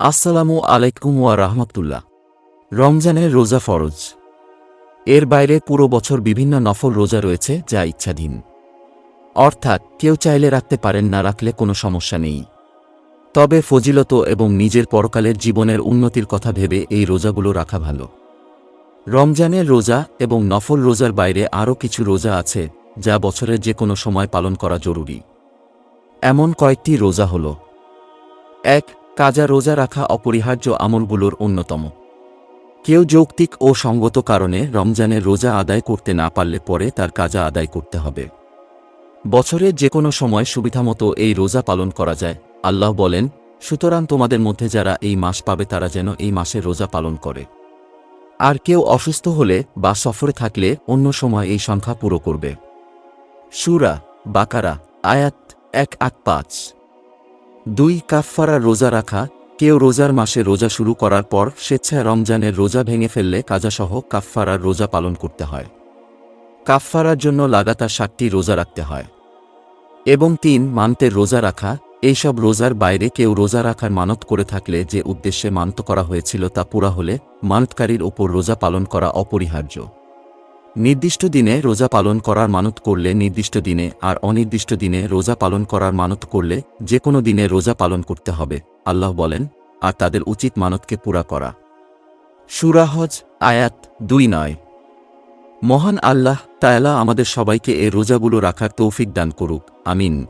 আসসালামু আলাইকুম ওয়া রাহমাতুল্লাহ। রমজানের রোজা ফরজ। এর বাইরে পুরো বছর বিভিন্ন নফল রোজা রয়েছে যা ইচ্ছাধীন। অর্থাৎ কেউ চাইলে রাখতে পারেন না, রাখলে কোনো সমস্যা নেই। তবে ফজিলত এবং নিজের পরকালের জীবনের উন্নতির কথা ভেবে এই রোজাগুলো রাখা ভালো। রমজানের রোজা এবং নফল রোজার বাইরে আরও কিছু রোজা আছে যা বছরের যে কোনো সময় পালন করা জরুরি। এমন কয়েকটি রোজা হল, এক কাজা রোজা রাখা অপরিহার্য আমলগুলোর অন্যতম। কেউ যৌক্তিক ও সঙ্গত কারণে রমজানের রোজা আদায় করতে না পারলে পরে তার কাজা আদায় করতে হবে। বছরের যে কোনো সময় সুবিধামতো এই রোজা পালন করা যায়। আল্লাহ বলেন, সুতরাং তোমাদের মধ্যে যারা এই মাস পাবে তারা যেন এই মাসে রোজা পালন করে। আর কেউ অসুস্থ হলে বা সফরে থাকলে অন্য সময় এই সংখ্যা পুরো করবে। সুরা বাকারা, আয়াত এক আট পাঁচ। দুই কাফফারা রোজা রাখা, কেউ রোজার মাসে রোজা শুরু করার পর স্বেচ্ছায় রমজানের রোজা ভেঙে ফেললে কাজাসহ কাফফারার রোজা পালন করতে হয়। কাফফারার জন্য লাগাতার সাতটি রোজা রাখতে হয়। এবং তিন, মান্তের রোজা রাখা, এইসব রোজার বাইরে কেউ রোজা রাখার মানত করে থাকলে যে উদ্দেশ্যে মানত করা হয়েছিল তা পুরা হলে মানতকারীর ওপর রোজা পালন করা অপরিহার্য। নির্দিষ্ট দিনে রোজা পালন করার মানত করলে নির্দিষ্ট দিনে আর অনির্দিষ্ট দিনে রোজা পালন করার মানত করলে যে কোনো দিনে রোজা পালন করতে হবে, আল্লাহ বলেন, আর তাদের উচিত মানতকে পুরা করা। সুরাহজ আয়াত দুই নয়। মহান আল্লাহ তায়ালা আমাদের সবাইকে এ রোজাগুলো রাখার তৌফিক দান করুক, আমিন।